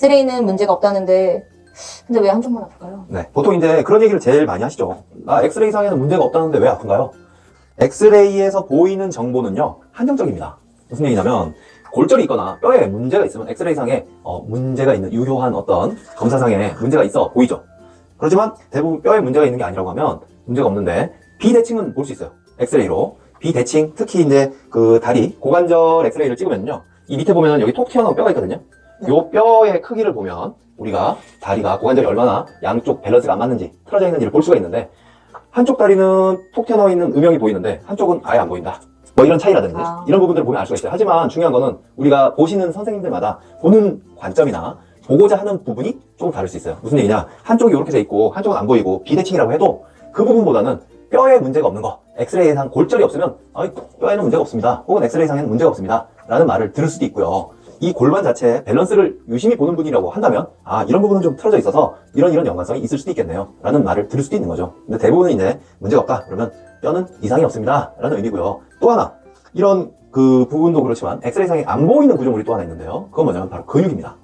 엑스레이는 문제가 없다는데 근데 왜 한쪽만 아플까요? 네. 보통 이제 그런 얘기를 제일 많이 하시죠. 아, 엑스레이 상에는 문제가 없다는데 왜 아픈가요? 엑스레이에서 보이는 정보는요, 한정적입니다. 무슨 얘기냐면, 골절이 있거나 뼈에 문제가 있으면 엑스레이 상에 어, 문제가 있는 유효한 어떤 검사상에 문제가 있어 보이죠. 그렇지만 대부분 뼈에 문제가 있는 게 아니라고 하면 문제가 없는데 비대칭은 볼 수 있어요. 엑스레이로. 비대칭, 특히 이제 그 다리, 고관절 엑스레이를 찍으면요. 이 밑에 보면 여기 톡 튀어나온 뼈가 있거든요. 요 뼈의 크기를 보면 우리가 다리가 고관절이 얼마나 양쪽 밸런스가 안 맞는지 틀어져 있는지를 볼 수가 있는데 한쪽 다리는 톡 튀어나와 있는 음영이 보이는데 한쪽은 아예 안 보인다. 뭐 이런 차이라든지 아. 이런 부분들을 보면 알 수가 있어요. 하지만 중요한 거는 우리가 보시는 선생님들마다 보는 관점이나 보고자 하는 부분이 조금 다를 수 있어요. 무슨 얘기냐? 한쪽이 이렇게 돼 있고 한쪽은 안 보이고 비대칭이라고 해도 그 부분보다는 뼈에 문제가 없는 거, 엑스레이상 골절이 없으면 아이, 뼈에는 문제가 없습니다. 혹은 엑스레이상에는 문제가 없습니다. 라는 말을 들을 수도 있고요. 이 골반 자체의 밸런스를 유심히 보는 분이라고 한다면 아 이런 부분은 좀 틀어져 있어서 이런 이런 연관성이 있을 수도 있겠네요. 라는 말을 들을 수도 있는 거죠. 근데 대부분은 이제 문제가 없다 그러면 뼈는 이상이 없습니다. 라는 의미고요. 또 하나 이런 그 부분도 그렇지만 엑스레이상에 안 보이는 구조물이 또 하나 있는데요. 그건 뭐냐면 바로 근육입니다